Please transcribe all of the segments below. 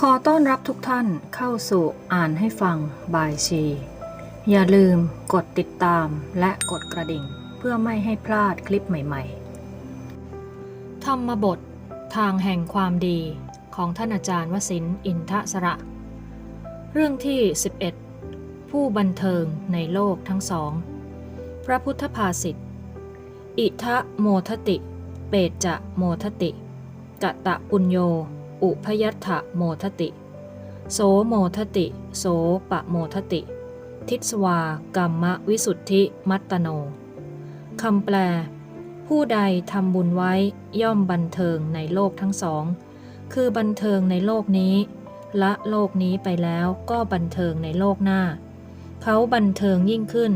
ขอต้อนรับทุกท่านเข้าสู่อ่านให้ฟังบายชี อย่าลืมกดติดตามและกดกระดิ่ง เพื่อไม่ให้พลาดคลิปใหม่ๆ ธรรมบททางแห่งความดีของท่านอาจารย์วสินอินทสระ เรื่องที่ 11 ผู้บันเทิงในโลกทั้งสอง พระพุทธภาษิตอิทะโมทติ เปจจะโมทติกะตะปุญโย อุพยัตถะโมทติ โสโมทติ โสปะโมทติ ทิสวากรรมวิสุทธิมัตตโนคำแปล ผู้ใดทำบุญไว้ย่อมบันเทิงในโลกทั้งสอง คือบันเทิงในโลกนี้ ละโลกนี้ไปแล้วก็บันเทิงในโลกหน้า เขาบันเทิงยิ่งขึ้น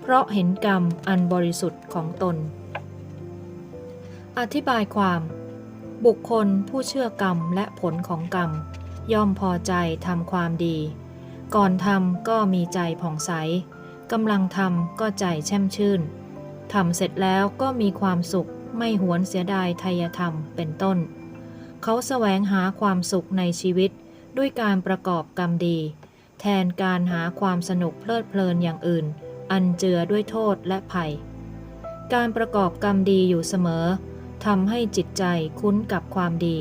เพราะเห็นกรรมอันบริสุทธิ์ของตน อธิบายความ บุคคลผู้เชื่อกรรมและผลของกรรม ย่อมพอใจทำความดี ก่อนทำก็มีใจผ่องใสกำลังทำก็ใจแช่มชื่นทำเสร็จแล้วก็มีความสุขไม่หวนเสียดายทายธรรมเป็นต้น เขาแสวงหาความสุขในชีวิตด้วยการประกอบกรรมดี แทนการหาความสนุกเพลิดเพลินอย่างอื่น อันเจือด้วยโทษและภัย การประกอบกรรมดีอยู่เสมอ ทำให้จิตใจคุ้นกับความดี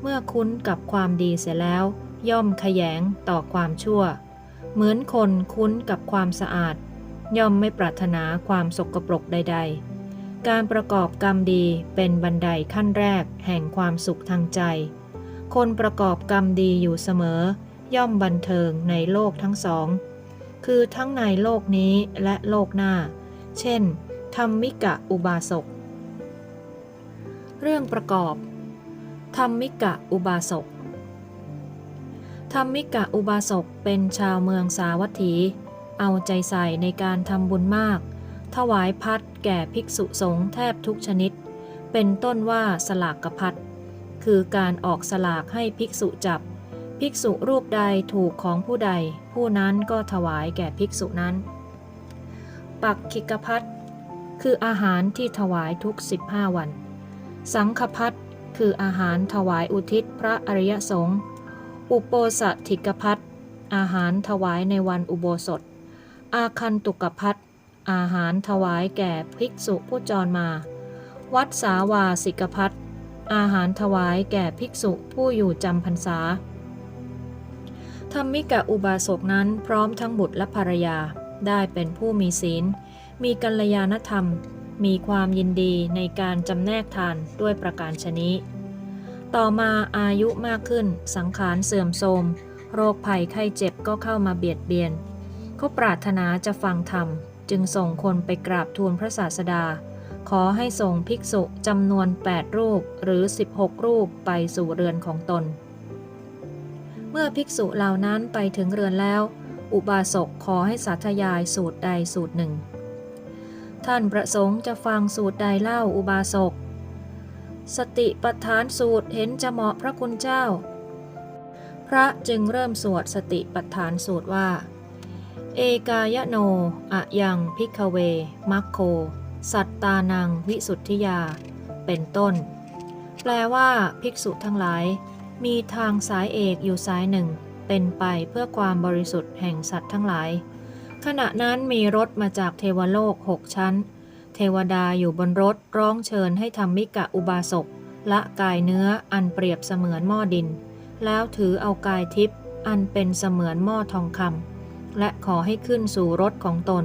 เมื่อคุ้นกับความดีเสร็จแล้ว ย่อมขยงต่อความชั่ว เหมือนคนคุ้นกับความสะอาด ย่อมไม่ปรารถนาความสกปรกใด ๆ การประกอบกรรมดีเป็นบันไดขั้นแรกแห่งความสุขทางใจ คนประกอบกรรมดีอยู่เสมอ ย่อมบันเทิงในโลกทั้งสอง คือทั้งในโลกนี้และโลกหน้า เช่นธรรมิกะอุบาสก เรื่องประกอบธรรมิกะอุบาสกธรรมิกะอุบาสกเป็นชาวเมืองสาวัตถี เอาใจใส่ในการทำบุญมาก ถวายพัดแก่ภิกษุสงฆ์แทบทุกชนิด เป็นต้นว่าสลากกพัดคือการออกสลากให้ภิกษุจับ ภิกษุรูปใดถูกของผู้ใด ผู้นั้นก็ถวายแก่ภิกษุนั้น ปักคิกพัดคืออาหารที่ถวายทุก 15 วัน สังฆพัดคืออาหารถวายอุทิศพระอริยสงฆ์ อุปโปสถิกพัดอาหารถวายในวันอุโบสถ อาคันตุกพัดอาหารถวายแก่ภิกษุผู้จรมา วัดสาวาสิกพัดอาหารถวายแก่ภิกษุผู้อยู่จำพรรษา ธรรมิกะอุบาสกนั้นพร้อมทั้งบุตรและภรรยาได้เป็นผู้มีศีล มีกัลยาณธรรม มีความยินดีในการจำแนกทานด้วยประการชนี้ต่อมาอายุมากขึ้นสังขารเสื่อมโทรม โรคภัยไข้เจ็บก็เข้ามาเบียดเบียน เขาปรารถนาจะฟังธรรม จึงส่งคนไปกราบทูลพระศาสดา ขอให้ส่งภิกษุจำนวน 8 รูปหรือ 16 รูปไปสู่เรือนของตน เมื่อภิกษุเหล่านั้นไปถึงเรือนแล้ว อุบาสกขอให้สาธยายสูตรใดสูตรหนึ่ง ท่านประสงค์จะฟังสูตรใดเล่าอุบาสก สติปัฏฐานสูตรเห็นจะเหมาะพระคุณเจ้า พระจึงเริ่มสวดสติปัฏฐานสูตรว่า เอกายโน อะยังพิกเว มัคโค สัตตานังวิสุทธิยา เป็นต้น แปลว่าภิกษุทั้งหลาย มีทางสายเอกอยู่สายหนึ่ง เป็นไปเพื่อความบริสุทธิ์แห่งสัตว์ทั้งหลาย ขณะนั้นมีรถมาจากเทวโลกหกชั้น เทวดาอยู่บนรถร้องเชิญให้ทำมิกะอุบาสกละกายเนื้ออันเปรียบเสมือนหม้อดิน แล้วถือเอากายทิพย์อันเป็นเสมือนหม้อทองคำและขอให้ขึ้นสู่รถของตน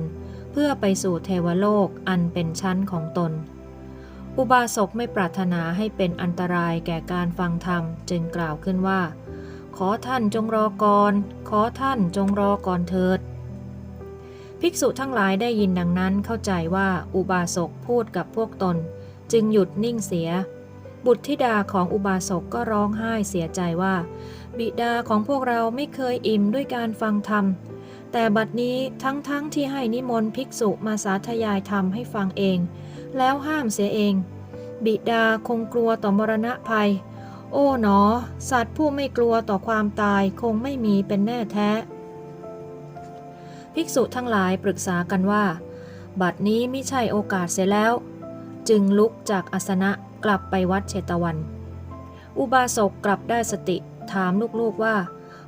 เพื่อไปสู่เทวโลกอันเป็นชั้นของตน อุบาสกไม่ปรารถนาให้เป็นอันตรายแก่การฟังธรรมจึงกล่าวขึ้นว่า ขอท่านจงรอก่อน ขอท่านจงรอก่อนเถิด ภิกษุทั้งหลายได้ยินดังนั้นเข้าใจว่าอุบาสกพูดกับพวกตน จึงหยุดนิ่งเสีย บุตรธิดาของอุบาสกก็ร้องไห้เสียใจว่า บิดาของพวกเราไม่เคยอิ่มด้วยการฟังธรรม แต่บัดนี้ทั้งๆทที่ให้นิมนต์ภิกษุมาสาธยายธรรมให้ฟังเอง แล้วห้ามเสียเอง บิดาคงกลัวต่อมรณะภัย โอ้หนอ สัตว์ผู้ไม่กลัวต่อความตายคงไม่มีเป็นแน่แท้ ภิกษุทั้งหลายปรึกษากันว่า บัดนี้ไม่ใช่โอกาสเสียแล้ว จึงลุกจากอาสนะกลับไปวัดเชตวัน อุบาสกกลับได้สติถามลูกๆว่า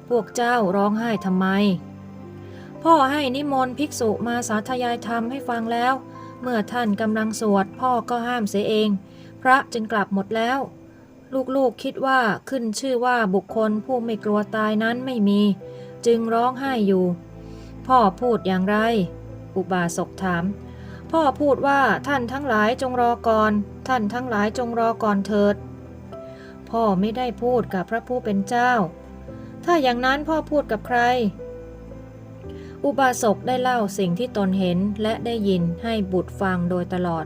พวกเจ้าร้องไห้ทำไม พ่อให้นิมนต์ภิกษุมาสาธยายธรรมให้ฟังแล้ว เมื่อท่านกำลังสวดพ่อก็ห้ามเสียเอง พระจึงกลับหมดแล้ว ลูกๆคิดว่าขึ้นชื่อว่าบุคคลผู้ไม่กลัวตายนั้นไม่มี จึงร้องไห้อยู่ พ่อพูดอย่างไร อุบาสกถาม พ่อพูดว่าท่านทั้งหลายจงรอก่อน ท่านทั้งหลายจงรอก่อนเถิด พ่อไม่ได้พูดกับพระผู้เป็นเจ้า ถ้าอย่างนั้นพ่อพูดกับใคร อุบาสกได้เล่าสิ่งที่ตนเห็นและได้ยินให้บุตรฟังโดยตลอด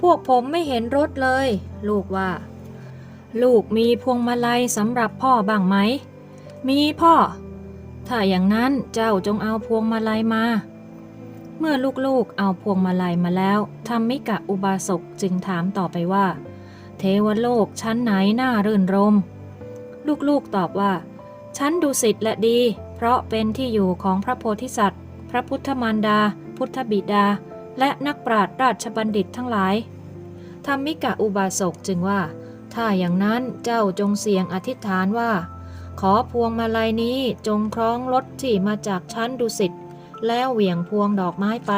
พวกผมไม่เห็นรถเลย ลูกว่า ลูกมีพวงมาลัยสำหรับพ่อบ้างไหม มีพ่อ ถ้าอย่างนั้นเจ้าจงเอาพวงมาลัยมา เมื่อลูกๆเอาพวงมาลัยมาแล้วธรมิกะอุบาสกจึงถามต่อไปว่า เทวโลกชั้นไหนน่ารื่นรม ลูกๆตอบว่า ชั้นดุสิตและดี เพราะเป็นที่อยู่ของพระโพธิสัตว์ พระพุทธมารดา พุทธบิดา และนักปราชญ์ราชบัณฑิตทั้งหลายธรรมิกะอุบาสกจึงว่า ถ้าอย่างนั้นเจ้าจงเสียงอธิษฐานว่า ขอพวงมาลัยนี้จงคล้องรถที่มาจากชั้นดุสิตแล้วเหวี่ยงพวงดอกไม้ไป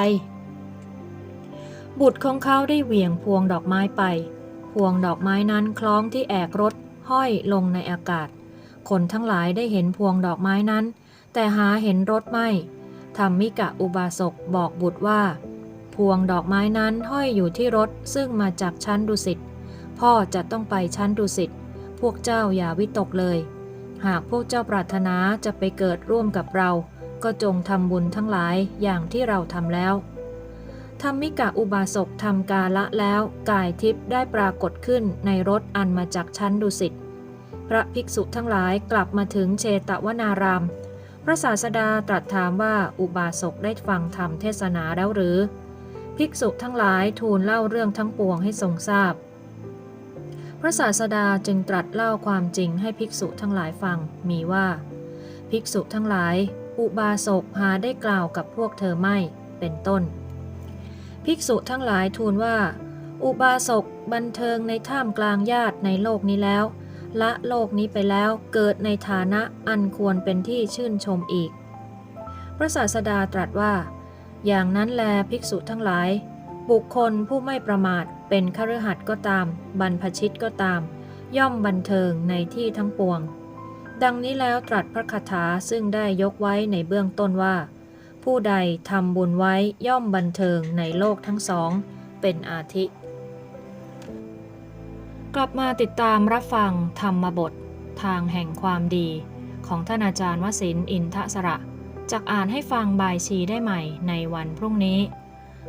บุตรของเขาได้เหวี่ยงพวงดอกไม้ไป พวงดอกไม้นั้นคล้องที่แอกรถห้อยลงในอากาศ คนทั้งหลายได้เห็นพวงดอกไม้นั้น แต่หาเห็นรถไม่ธรรมิกะอุบาสกบอกบุตรว่า พวงดอกไม้นั้นห้อยอยู่ที่รถซึ่งมาจากชั้นดุสิตพ่อจะต้องไปชั้นดุสิตพวกเจ้าอย่าวิตกเลย หากพวกเจ้าปรารถนาจะไปเกิดร่วมกับเรา ก็จงทำบุญทั้งหลายอย่างที่เราทำแล้วธรรมิกะอุบาสกทำกาละแล้วกายทิพย์ได้ปรากฏขึ้นในรถอันมาจากชั้นดุสิตพระภิกษุทั้งหลายกลับมาถึงเชตวนาราม พระศาสดาตรัสถามว่าอุบาสกได้ฟังธรรมเทศนาแล้วหรือ ภิกษุทั้งหลายทูลเล่าเรื่องทั้งปวงให้ทรงทราบพ พระศาสดาจึงตรัสเล่าความจริงให้ภิกษุทั้งหลายฟัง มีว่า ภิกษุทั้งหลาย อุบาสกหาได้กล่าวกับพวกเธอไม่ เป็นต้น ภิกษุทั้งหลายทูลว่า อุบาสกบันเทิงในท่ามกลางญาติในโลกนี้แล้ว ละโลกนี้ไปแล้วเกิดในฐานะอันควรเป็นที่ชื่นชมอีก พระศาสดาตรัสว่า อย่างนั้นแลภิกษุทั้งหลาย บุคคลผู้ไม่ประมาท เป็นคฤหัสถ์ก็ตาม บรรพชิตก็ตาม ย่อมบันเทิงในที่ทั้งปวง ดังนี้แล้วตรัสพระคาถาซึ่งได้ยกไว้ในเบื้องต้นว่า ผู้ใดทำบุญไว้ย่อมบันเทิงในโลกทั้งสอง เป็นอาทิ กลับมาติดตามรับฟังธรรมบท ทางแห่งความดี ของท่านอาจารย์วสินอินทสระจากอ่านให้ฟังบายชีได้ใหม่ในวันพรุ่งนี้